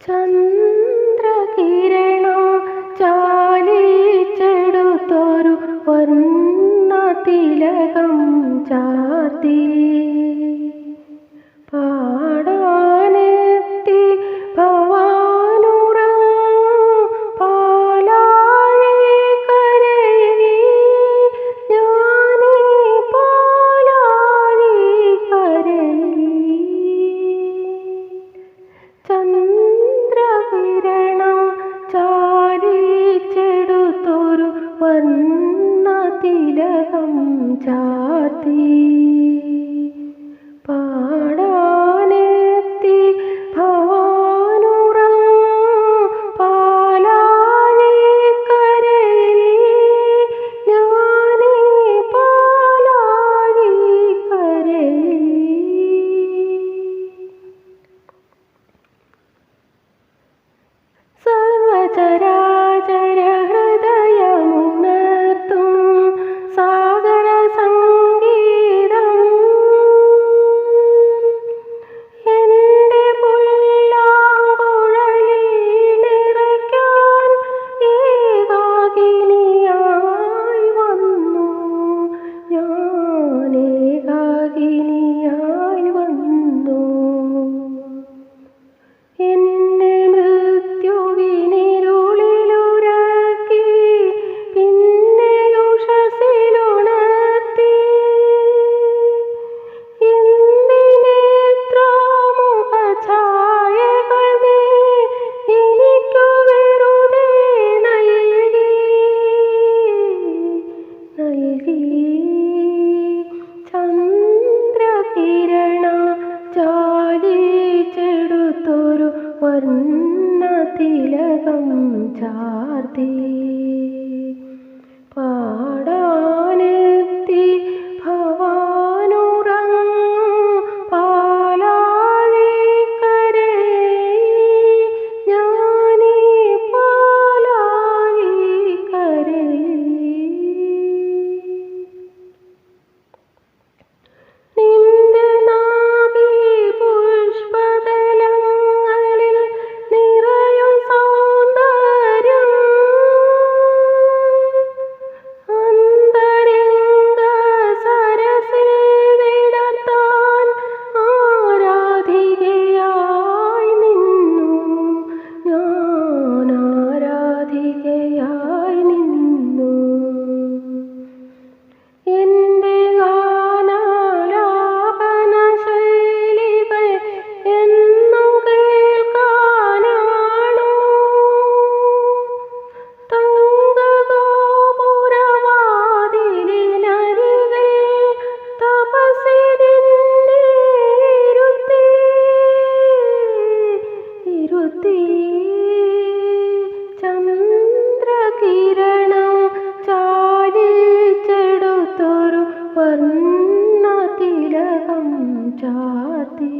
ചന്ദ്രകിരണം ചാലിച്ചെടുത്തൊരു വർണ തിലകം ചാർത്തി जाती। ചാർത്തി കിരണം ചാടിച്ചെടുത്തൊരു വർണ്ണ തിലകം ചാത്തി